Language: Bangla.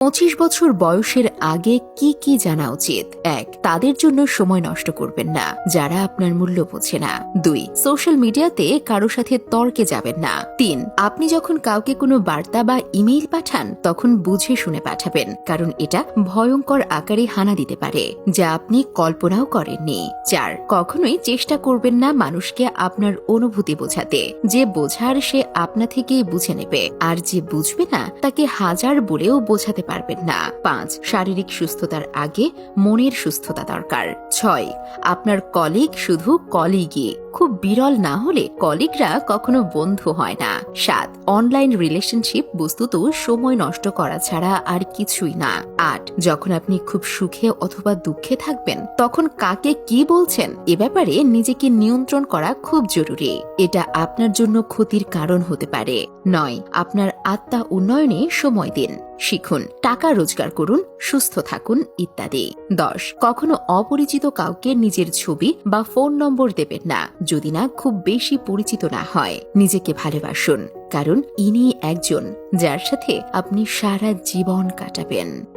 পঁচিশ বছর বয়সের আগে কি কি জানা উচিত? এক, তাদের জন্য সময় নষ্ট করবেন না, যারা আপনার মূল্য বোঝে না। দুই, সোশ্যাল মিডিয়াতে কারও সাথে তর্কে যাবেন না। তিন, আপনি যখন কাউকে কোনো বার্তা বা ইমেইল পাঠান, তখন বুঝে শুনে পাঠাবেন, কারণ এটা ভয়ঙ্কর আকারে হানা দিতে পারে, যা আপনি কল্পনাও করেননি। চার, কখনোই চেষ্টা করবেন না মানুষকে আপনার অনুভূতি বোঝাতে, যে বোঝার সে আপনা থেকেই বুঝে নেবে, আর যে বুঝবে না, তাকে হাজার বলেও বোঝাতে পারবেন না। পাঁচ শারীরিক সুস্থতার আগে মনের সুস্থতা দরকার। ছয় আপনার কলিগ শুধু কলিগই খুব বিরল না হলে কলিগরা কখনো বন্ধু হয় না। সাত, অনলাইন রিলেশনশিপ বস্তুত সময় নষ্ট করা ছাড়া আর কিছুই না। আট, যখন আপনি খুব সুখে অথবা দুঃখে থাকবেন, তখন কাকে কি বলছেন এ ব্যাপারে নিজেকে নিয়ন্ত্রণ করা খুব জরুরি। এটা আপনার জন্য ক্ষতির কারণ হতে পারে। নয়, আপনার আত্মা উন্নয়নে সময় দিন। শিখুন, টাকা রোজগার করুন, সুস্থ থাকুন ইত্যাদি। দশ, কখনো অপরিচিত কাউকে নিজের ছবি বা ফোন নম্বর দেবেন না। যদি না খুব বেশি পরিচিত না হয়, নিজেকে ভালোবাসুন। কারণ ইনি একজন যার সাথে আপনি সারা জীবন কাটাবেন।